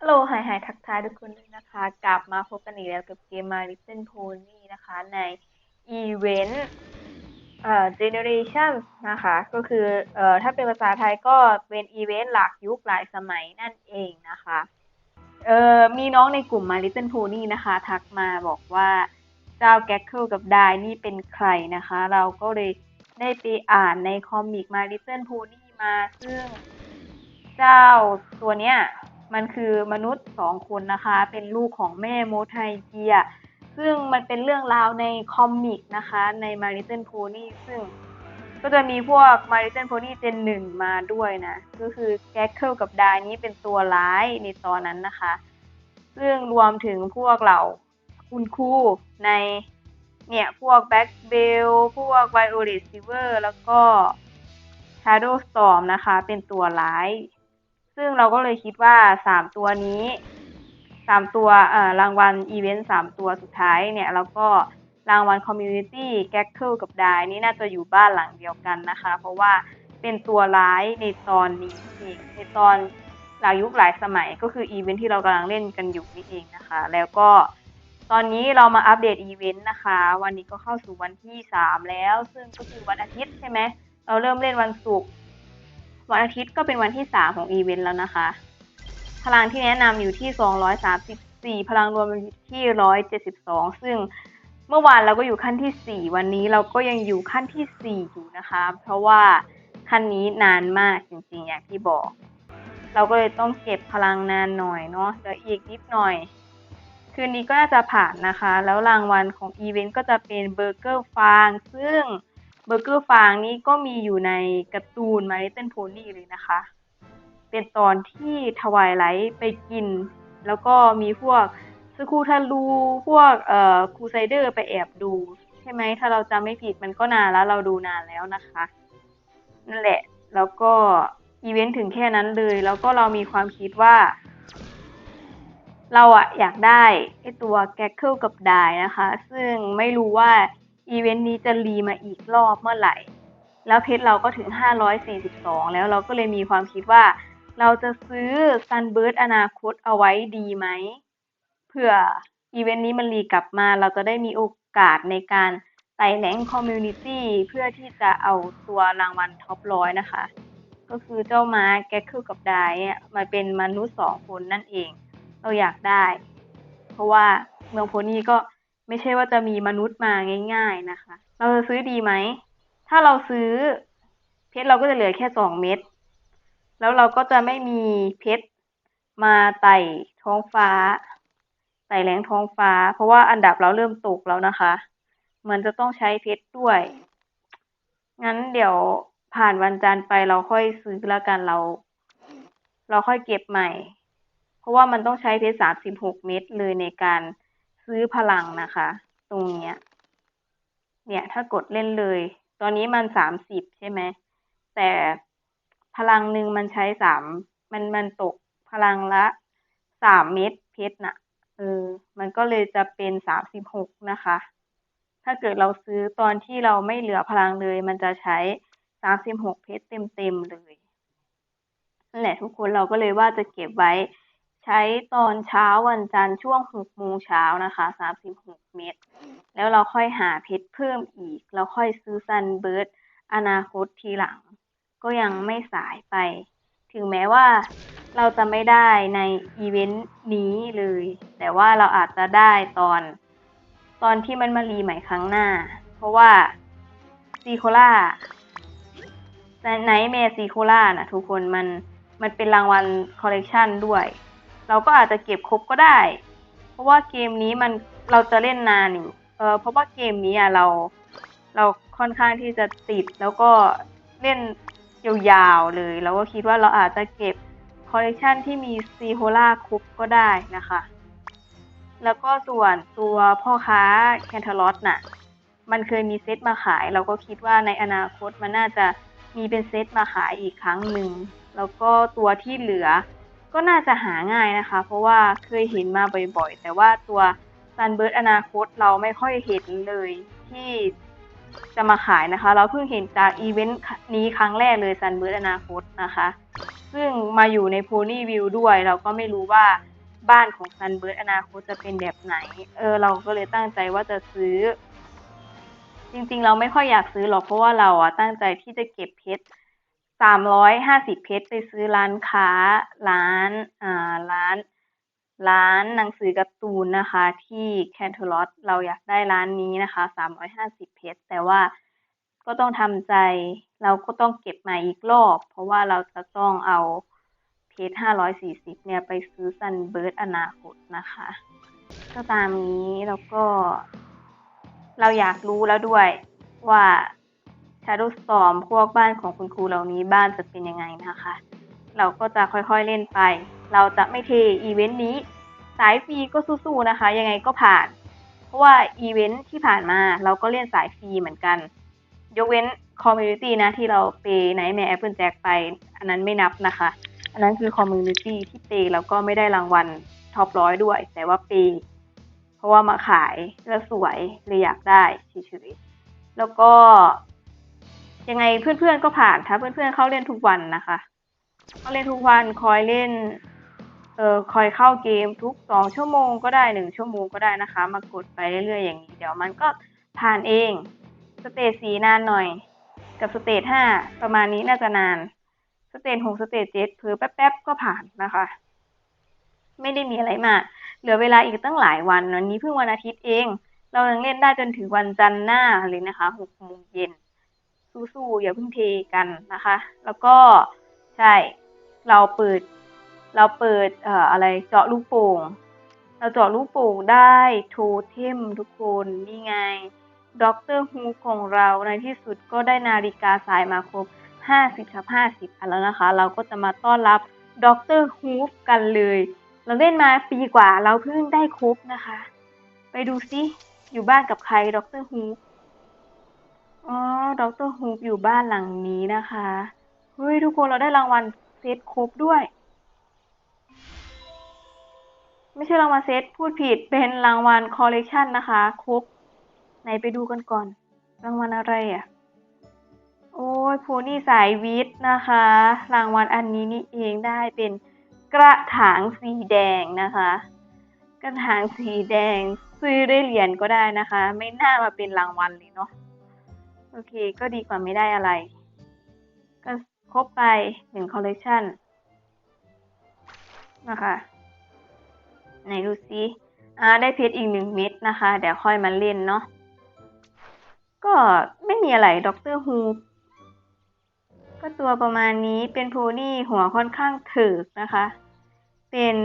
ฮัลโหลไฮไฮทักทายทุกคนด้วยนะคะ กลับมาพบกันอีกแล้วกับเกม My Little Pony นะคะ ในอีเวนต์เอ่อ Generation นะคะ ก็คือเอ่อถ้าเป็นภาษาไทยก็เป็นอีเวนต์หลักยุคหลายสมัยนั่นเองนะคะเอ่อมีน้องในกลุ่ม My Little Pony นะคะ ทักมาบอกว่าเจ้าแก๊กเคิลกับไดนี่เป็นใครนะคะ เราก็เลยได้ไปอ่านในคอมิก My Little Pony มาซึ่งเจ้าตัวเนี้ย มันคือมนุษย์สองคนนะคะ เป็นลูกของแม่โมไทเกีย ซึ่งมันเป็นเรื่องราวในคอมิกนะคะ ใน My Little Pony ซึ่งก็จะมีพวก My Little Pony เจนหนึ่งมาด้วยนะ ก็คือแก๊กเคิลกับดายนี้เป็นตัวร้ายในตอนนั้นนะคะ ซึ่งรวมถึงพวกเหล่าคุณครูในเนี่ย พวกแบ็กเบลพวกไวโอเลตซิเวอร์แล้วก็ Shadow Storm นะคะ เป็นตัวร้าย ซึ่งเราก็เลยคิดว่าสามตัวนี้สามตัวเอ่อรางวัลอีเวนต์สามตัวสุดท้ายเนี่ยแล้วก็รางวัลคอมมูนิตี้แก๊กเคิลกับดายนี่น่าจะอยู่บ้านหลังเดียวกันนะคะ เพราะว่าเป็นตัวร้ายในตอนนี้เองในตอนหลายยุคหลายสมัยก็คืออีเวนต์ที่เรากำลังเล่นกันอยู่นี่เองนะคะ แล้วก็ตอนนี้เรามาอัปเดตอีเวนต์นะคะ วันนี้ก็เข้าสู่วันที่สามแล้ว ซึ่งก็คือวันอาทิตย์ใช่ไหมเราเริ่มเล่นวันศุกร์ วันอาทิตย์ก็เป็นวันที่สามของอีเวนต์แล้วนะคะ พลังที่แนะนำอยู่ที่ 234 พลังรวมอยู่ที่ 172 ซึ่งเมื่อวานเราก็อยู่ขั้นที่ 4 วันนี้เราก็ยังอยู่ขั้นที่ 4 อยู่นะคะ เพราะว่าขั้นนี้นานมากจริงๆอย่างที่บอก เราก็เลยต้องเก็บพลังนานหน่อยเนาะเดี๋ยวอีกนิดหน่อย คืนนี้ก็น่าจะผ่านนะคะ แล้วรางวัลของอีเวนต์ก็จะเป็นเบอร์เกอร์ฟาง ซึ่ง เบอร์เกอร์ฟางนี้ก็มีอยู่ในการ์ตูนมา i เ t นโพนี่เลยนะคะ เป็นตอนที่ทวายไลท์ไปกิน แล้วก็มีพวกสกูทารูพวกเอ่อคูไซเดอร์ไปแอบดู ใช่ไหมถ้าเราจำไม่ผิดมันก็นานแล้วเราดูนานแล้วนะคะ นั่นแหละแล้วก็อีเวนต์ถึงแค่นั้นเลย แล้วก็เรามีความคิดว่า เราอะอยากได้ไอตัวแก๊กเกิลกับดายนะคะ ซึ่งไม่รู้ว่า อีเวนต์นี้จะรีมาอีกรอบเมื่อไหร่ แล้วเพชรเราก็ถึง 542 แล้วเราก็เลยมีความคิดว่า เราจะซื้อซันเบิร์ดอนาคตเอาไว้ดีไหมเพื่ออีเวนต์นี้มันรีกลับมา เราจะได้มีโอกาสในการไต่แหลงคอมมูนิตี้เพื่อที่จะเอาตัวรางวัลท็อปร้อยนะคะ ก็คือเจ้าม้าแก๊กคือกับไดมาเป็นมนุษย์สองคนนั่นเอง เราอยากได้ เพราะว่าเมืองโพนี่ก็ ไม่ใช่ว่าจะมีมนุษย์มาง่าย ๆนะคะ เราจะซื้อดีไหม ถ้าเราซื้อเพชรเราก็จะเหลือแค่สองเม็ด แล้วเราก็จะไม่มีเพชรมาไต่ท้องฟ้า ไต่แหลงท้องฟ้า เพราะว่าอันดับเราเริ่มตกแล้วนะคะ เหมือนจะต้องใช้เพชรด้วย งั้นเดี๋ยวผ่านวันจันทร์ไปเราค่อยซื้อแล้วกันเรา เราค่อยเก็บใหม่ เพราะว่ามันต้องใช้เพชรสามสิบหกเม็ดเลยในการ ซื้อพลังนะคะ ตรงเนี้ย เนี่ย ถ้ากดเล่นเลย ตอนนี้มันสามสิบใช่ไหม แต่พลังหนึ่งมันใช้สามมันมันตกพลังละสามเม็ดเพชรน่ะเออ มันก็เลยจะเป็นสามสิบหกนะคะ ถ้าเกิดเราซื้อตอนที่เราไม่เหลือพลังเลย มันจะใช้สามสิบหกเพชรเต็มๆเลยนั่นแหละทุกคนเราก็เลยว่าจะเก็บไว้ ใช้ตอนเช้าวันจันทร์ช่วงหกโมงเช้านะคะสามสิบหกเม็ดแล้วเราค่อยหาเพชรเพิ่มอีก แล้วค่อยซื้อซันเบิร์ดอนาคตทีหลัง ก็ยังไม่สายไป ถึงแม้ว่าเราจะไม่ได้ในอีเวนต์นี้เลย แต่ว่าเราอาจจะได้ตอน ตอนที่มันมารีใหม่ครั้งหน้า เพราะว่าซีโคล่าไนท์เมซีโคล่านะทุกคนมันมันเป็นรางวัลคอลเลกชันด้วย เราก็อาจจะเก็บครบก็ได้ เพราะว่าเกมนี้มันเราจะเล่นนานอยู่เออเพราะว่าเกมนี้อะเราเราค่อนข้างที่จะติดแล้วก็เล่นยาวๆเลยเราก็คิดว่าเราอาจจะเก็บคอลเลกชันที่มีซีโฮล่าครบก็ได้นะคะ แล้วก็ส่วนตัวพ่อค้าแคนทาลอตน่ะ มันเคยมีเซตมาขาย เราก็คิดว่าในอนาคตมันน่าจะมีเป็นเซตมาขายอีกครั้งหนึ่ง แล้วก็ตัวที่เหลือ ก็น่าจะหาง่ายนะคะ เพราะว่าเคยเห็นมาบ่อยๆ แต่ว่าตัวซันเบิร์ดอนาคตเราไม่ค่อยเห็นเลยที่จะมาขายนะคะ เราเพิ่งเห็นจากอีเวนต์นี้ครั้งแรกเลยซันเบิร์ดอนาคตนะคะ ซึ่งมาอยู่ในโพนี่วิวด้วย เราก็ไม่รู้ว่าบ้านของซันเบิร์ดอนาคตจะเป็นแบบไหน เออ เราก็เลยตั้งใจว่าจะซื้อ จริงๆ เราไม่ค่อยอยากซื้อหรอกเพราะว่าเราอะตั้งใจที่จะเก็บเพชร สามร้อยห้าสิบเพชรไปซื้อร้านค้าร้านอ่าร้าน ร้านหนังสือการ์ตูนนะคะ ที่แคนเทอร์ลอตเราอยากได้ร้านนี้นะคะสามร้อยห้าสิบเพชรแต่ว่าก็ต้องทำใจเราก็ต้องเก็บมาอีกรอบ เพราะว่าเราจะต้องเอาเพชรห้าร้อยสี่สิบเนี่ยไปซื้อซันเบิร์ดอนาคตนะคะ ก็ตามนี้แล้วก็ เราอยากรู้แล้วด้วยว่า Shadow Storm พวกบ้านของคุณครูเหล่านี้บ้านจะเป็นยังไงนะคะ เราก็จะค่อยๆเล่นไป เราจะไม่เทอีเวนต์นี้ สายฟรีก็สู้ๆนะคะ ยังไงก็ผ่าน เพราะว่าอีเวนต์ที่ผ่านมาเราก็เล่นสายฟรีเหมือนกัน ยกเว้นคอมมูนิตี้นะที่เราเปย์ไนท์แมร์แอปเปิลแจ็คไป อันนั้นไม่นับนะคะ อันนั้นคือคอมมูนิตี้ที่เปย์แล้วก็ไม่ได้รางวัลท็อปร้อยด้วย แต่ว่าเปย์เพราะว่ามาขายแล้วสวยเลยอยากได้เฉยๆแล้วก็ ยังไงเพื่อนๆก็ผ่านถ้าเพื่อนๆเข้าเล่นทุกวันนะคะ เขาเล่นทุกวันคอยเล่น เออคอยเข้าเกมทุกสองชั่วโมงก็ได้หนึ่งชั่วโมงก็ได้นะคะ มากดไปเรื่อยๆอย่างนี้ เดี๋ยวมันก็ผ่านเอง สเตจสีนานหน่อย กับสเตจห้าประมาณนี้น่าจะนาน สเตจหกสเตจเจ็ดเพิ่แป๊บๆก็ผ่านนะคะ ไม่ได้มีอะไรมากเหลือเวลาอีกตั้งหลายวันวันนี้เพิ่งวันอาทิตย์เอง เรายังเล่นได้จนถึงวันจันทร์หน้าเลยนะคะหกโมงเย็น สู้ๆอย่าเพิ่งเทกันนะคะ แล้วก็ใช่เราเปิด เราเปิดเอ่ออะไรเจาะลูกโป่งเราเจาะลูกโป่งได้โทเทมทุกคนนี่ไงด็อกเตอร์ฮูของเราในที่สุดก็ได้นาฬิกาสายมาครบ 50ทับ50 อันแล้วนะคะ เราก็จะมาต้อนรับด็อกเตอร์ฮูฟกันเลย เราเล่นมาปีกว่าเราเพิ่งได้ครบนะคะ ไปดูซิอยู่บ้านกับใครด็อกเตอร์ฮูฟ อ๋อ ด็อกเตอร์ฮูปอยู่บ้านหลังนี้นะคะ เฮ้ย ทุกคนเราได้รางวัลเซตครบด้วย ไม่ใช่รางวัลเซตพูดผิดเป็นรางวัลคอลเลกชันนะคะครบไหนไปดูกันก่อน รางวัลอะไรอะ โอ้ยโพนี่สายวิทย์นะคะ รางวัลอันนี้นี่เองได้เป็นกระถางสีแดงนะคะ กระถางสีแดงซื้อได้เหรียญก็ได้นะคะ ไม่น่ามาเป็นรางวัลเลยเนาะ โอเค ก็ดีกว่าไม่ได้อะไร ก็ครบไปหนึ่งคอลเลกชันนะคะไหนดูซิอ่าได้เพชรอีกหนึ่งเม็ดนะคะ เดี๋ยวค่อยมาเล่นเนาะก็ไม่มีอะไรด็อกเตอร์ฮูก็ตัวประมาณนี้เป็นโพนี่หัวค่อนข้างถึกนะคะ เป็น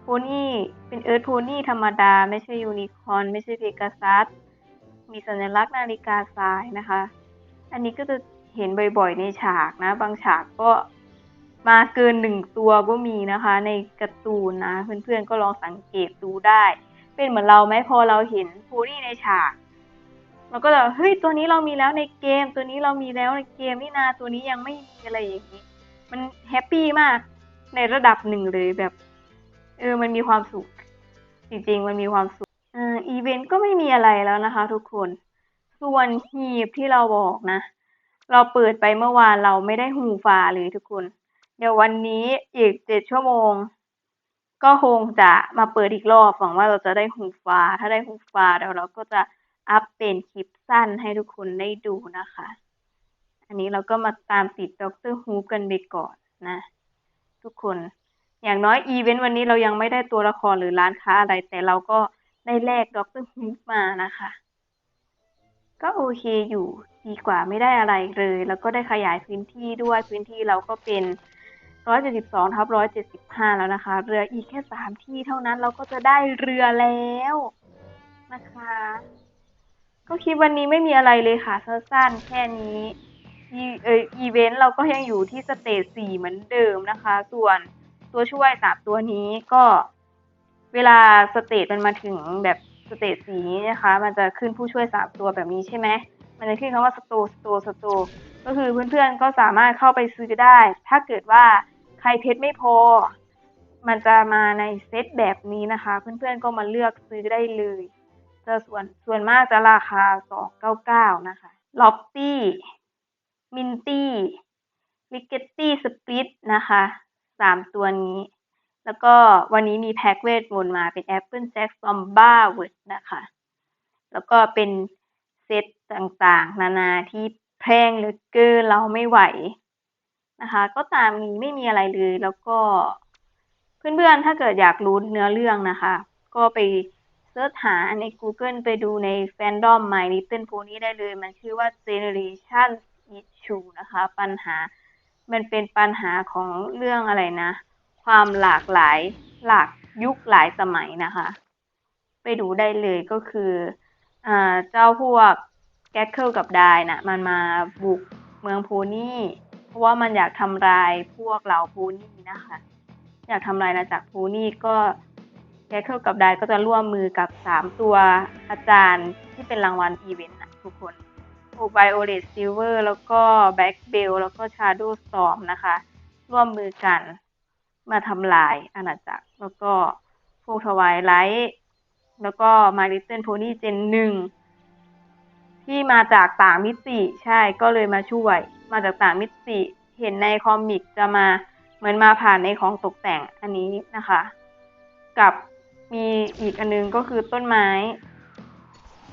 โพนี่เป็นเอิร์ธโพนี่ธรรมดา ไม่ใช่ยูนิคอร์นไม่ใช่เพกาซัส มีสัญลักษณ์นาฬิกาทรายนะคะ อันนี้ก็จะเห็นบ่อยๆในฉากนะ บางฉากก็มาเกินหนึ่งตัวก็มีนะคะ ในการ์ตูนนะ เพื่อนๆก็ลองสังเกตดูได้ เป็นเหมือนเราไหมพอเราเห็นโพนี่ในฉากเราก็จะเฮ้ยตัวนี้เรามีแล้วในเกม ตัวนี้เรามีแล้วในเกมนี่นาตัวนี้ยังไม่มีอะไรอย่างนี้ มันแฮปปี้มากในระดับหนึ่งเลยแบบเออมันมีความสุข จริงๆ มันมีความสุข อ่า อีเวนต์ก็ไม่มีอะไรแล้วนะคะทุกคน ส่วนหีบที่เราบอกนะ เราเปิดไปเมื่อวานเราไม่ได้หูฟ้าเลยทุกคน เดี๋ยววันนี้อีกเจ็ดชั่วโมง ก็คงจะมาเปิดอีกรอบหวังว่าเราจะได้หูฟ้า ถ้าได้หูฟ้าเดี๋ยวเราก็จะอัพเป็นคลิปสั้นให้ทุกคนได้ดูนะคะ อันนี้เราก็มาตามติดด็อกเตอร์ฮูกันไปก่อนนะ ทุกคน อย่างน้อยอีเวนต์วันนี้เรายังไม่ได้ตัวละครหรือร้านค้าอะไร แต่เราก็ ได้แลกด็อกเตอร์ฮูมานะคะ ก็โอเคอยู่ดีกว่าไม่ได้อะไรเลย แล้วก็ได้ขยายพื้นที่ด้วยพื้นที่เราก็เป็น 172ทับ175 แล้วนะคะ เรืออีกแค่สามที่เท่านั้นเราก็จะได้เรือแล้วนะคะ ก็คลิปวันนี้ไม่มีอะไรเลยค่ะสั้นๆแค่นี้อีเวนต์เราก็ยังอยู่ที่สเตจสี่เหมือนเดิมนะคะ ส่วนตัวช่วยสามตัวนี้ก็ เวลาสเตจมันมาถึงแบบสเตจสีนี้นะคะ มันจะขึ้นผู้ช่วยสามตัวแบบนี้ใช่ไหมมันจะขึ้นคำว่าสโตสโตสโตก็คือเพื่อนๆก็สามารถเข้าไปซื้อได้ ถ้าเกิดว่าใครเพชรไม่พอ มันจะมาในเซตแบบนี้นะคะ เพื่อนๆก็มาเลือกซื้อได้เลยจะส่วนส่วนมากจะราคา299นะคะล็อบตี้มินตี้ l i g e t t y Split นะคะสามตัวนี้ แล้วก็วันนี้มีแพ็กเวทมนต์มาเป็น Apple Jack Zomba w o r d นะคะ แล้วก็เป็นเซตต่างๆ นานาที่แพงหลือเกินเราไม่ไหวนะคะ ก็ตามนี้ไม่มีอะไรเลย แล้วก็เพื่อนๆ ถ้าเกิดอยากรู้เนื้อเรื่องนะคะ ก็ไปเสิร์ชหาใน Google ไปดูใน Fandom My Little Pony ได้เลย มันชื่อว่า Generation Issue นะคะ ปัญหา มันเป็นปัญหาของเรื่องอะไรนะ ความหลากหลายหลากยุคหลายสมัยนะคะ ไปดูได้เลยก็คืออเจ้าพวกแก๊กเคิลกับไดนะ่ะมันมาบุกเมืองโพนี่ เพราะว่ามันอยากทำลายพวกเหล่าโพนี่นะคะ อยากทำลายอาณาจักรโพนี่ก็แก๊กเคิลกับไดก็จะร่วมมือกับสามตัวอาจารย์ที่เป็นรางวัลอีเวนต์นะทุกคนโอไบโอเลตซิลเวอร์แล้วก็แบ็กเบลแล้วก็ชาร์โดสตอมนะคะ ร่วมมือกัน มาทำลายอาณาจักร แล้วก็พวกทวายไลท์แล้วก็มาริเซนโพนี่เจนหนึ่งที่มาจากต่างมิติใช่ก็เลยมาช่วย มาจากต่างมิติ เห็นในคอมิกจะมาเหมือนมาผ่านในของตกแต่งอันนี้นะคะ กับมีอีกอันนึงก็คือต้นไม้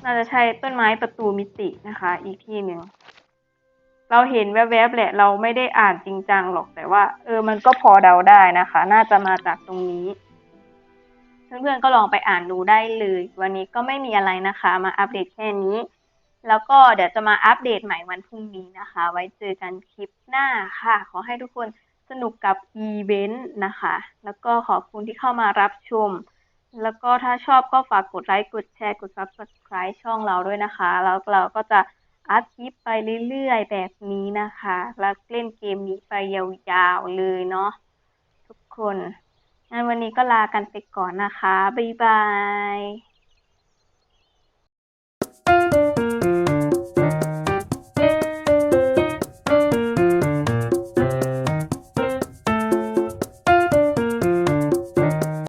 น่าจะใช่ต้นไม้ประตูมิตินะคะ อีกที่หนึ่ง เราเห็นแวบๆแหละ เราไม่ได้อ่านจริงจังหรอกแต่ว่า เออ มันก็พอเดาได้นะคะ น่าจะมาจากตรงนี้ เพื่อนๆก็ลองไปอ่านดูได้เลย วันนี้ก็ไม่มีอะไรนะคะ มาอัปเดตแค่นี้ แล้วก็เดี๋ยวจะมาอัปเดตใหม่วันพรุ่งนี้นะคะ ไว้เจอกันคลิปหน้าค่ะ ขอให้ทุกคนสนุกกับอีเวนต์นะคะ แล้วก็ขอบคุณที่เข้ามารับชม แล้วก็ถ้าชอบก็ฝากกดไลค์ กดแชร์ กด subscribe ช่องเราด้วยนะคะ แล้วเราก็จะ อัพคลิปไปเรื่อยๆ แบบนี้นะคะ แล้วเล่นเกมนี้ไปยาวๆเลยเนาะทุกคนงั้นวันนี้ก็ลากันไปก่อนนะคะ บ๊ายบาย